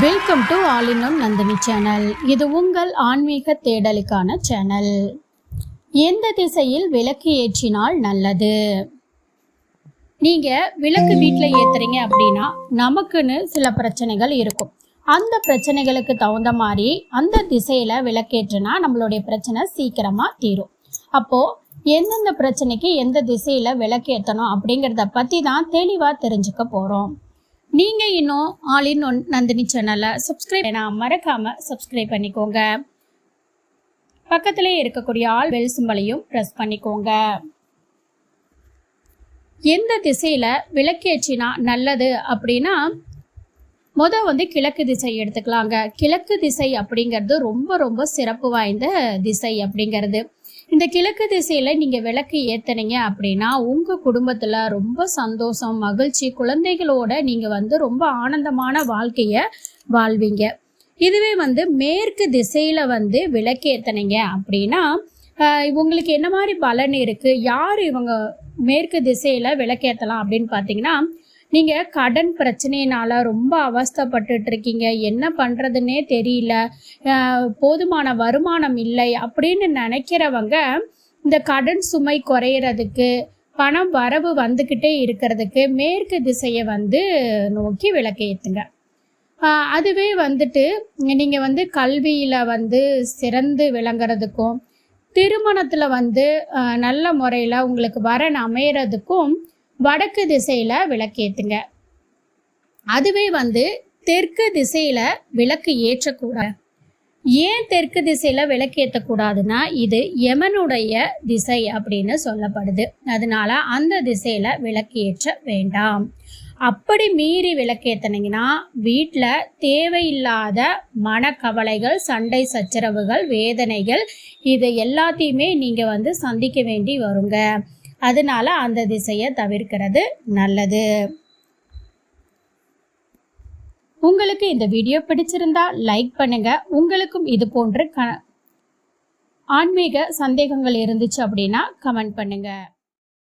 Welcome to all in one Nandini channel இது உங்கள் ஆன்மீக தேடலுக்கான சேனல் எந்த திசையில் விளக்கு ஏற்றினால் நல்லது? நீங்கள் விளக்கு வீட்டில் ஏற்றுறீங்க அப்படின்னா நமக்குன்னு சில பிரச்சனைகள் இருக்கும். அந்த பிரச்சனைகளுக்கு தகுந்த மாதிரி அந்த திசையில் விளக்கேற்றுனா நம்மளுடைய பிரச்சனை சீக்கிரமாக தீரும். அப்போது எந்தெந்த பிரச்சனைக்கு எந்த திசையில் விளக்கேற்றணும் அப்படிங்கிறத பற்றி தான் தெளிவாக தெரிஞ்சுக்க போகிறோம் நீங்க இன்னும் ஆல் இன் ஒன் நந்தினி சேனலை சப்ஸ்கிரைப் மறக்காம சப்ஸ்கிரைப் பண்ணிக்கோங்க. பக்கத்திலே இருக்கக்கூடிய ஆல் வெல் சிம்பலையும் ப்ரெஸ் பண்ணிக்கோங்க. எந்த திசையில விளக்கேற்றினா நல்லது அப்படின்னா முத வந்து கிழக்கு திசை எடுத்துக்கலாங்க. கிழக்கு திசை அப்படிங்கிறது ரொம்ப ரொம்ப சிறப்பு வாய்ந்த திசை அப்படிங்கிறது. இந்த கிழக்கு திசையில நீங்க விளக்கு ஏத்துனீங்க அப்படின்னா உங்க குடும்பத்துல ரொம்ப சந்தோஷம் மகிழ்ச்சி குழந்தைகளோட நீங்க வந்து ரொம்ப ஆனந்தமான வாழ்க்கைய வாழ்வீங்க. இதுவே வந்து மேற்கு திசையில வந்து விளக்கு ஏத்துனீங்க அப்படின்னா உங்களுக்கு என்ன மாதிரி பலன் இருக்கு? யார் இவங்க மேற்கு திசையில விளக்கேற்றலாம் அப்படின்னு பார்த்தீங்கன்னா நீங்கள் கடன் பிரச்சனையினால் ரொம்ப அவஸ்தைப்பட்டுட்டு இருக்கீங்க என்ன பண்ணுறதுன்னே தெரியல. போதுமான வருமானம் இல்லை அப்படின்னு நினைக்கிறவங்க இந்த கடன் சுமை குறையிறதுக்கு பணம் வரவு வந்துக்கிட்டே இருக்கிறதுக்கு மேற்கு திசையை வந்து நோக்கி விளக்கேற்றுங்க அதுவே வந்துட்டு நீங்கள் வந்து கல்வியில் வந்து சிறந்து விளங்குறதுக்கும் திருமணத்தில் வந்து நல்ல முறையில் உங்களுக்கு வரன் அமையறதுக்கும் வடக்கு திசையில் விளக்கேற்றுங்க அதுவே வந்து தெற்கு திசையில் விளக்கு ஏற்றக்கூடாது. ஏன் தெற்கு திசையில் விளக்கு ஏற்றக்கூடாதுன்னா இது யமனுடைய திசை அப்படின்னு சொல்லப்படுது. அதனால அந்த திசையில் விளக்கு ஏற்ற வேண்டாம். அப்படி மீறி விளக்கேற்றினீங்கன்னா வீட்டில் தேவையில்லாத மனக்கவலைகள் சண்டை சச்சரவுகள் வேதனைகள் இது எல்லாத்தையுமே நீங்கள் வந்து சந்திக்க வேண்டி வருங்க. அதனால அந்த திசையை தவிர்க்கிறது நல்லது. உங்களுக்கு இந்த வீடியோ பிடிச்சிருந்தா லைக் பண்ணுங்க. உங்களுக்கும் இது போன்ற க ஆன்மீக சந்தேகங்கள் இருந்துச்சு அப்படின்னா கமெண்ட் பண்ணுங்க.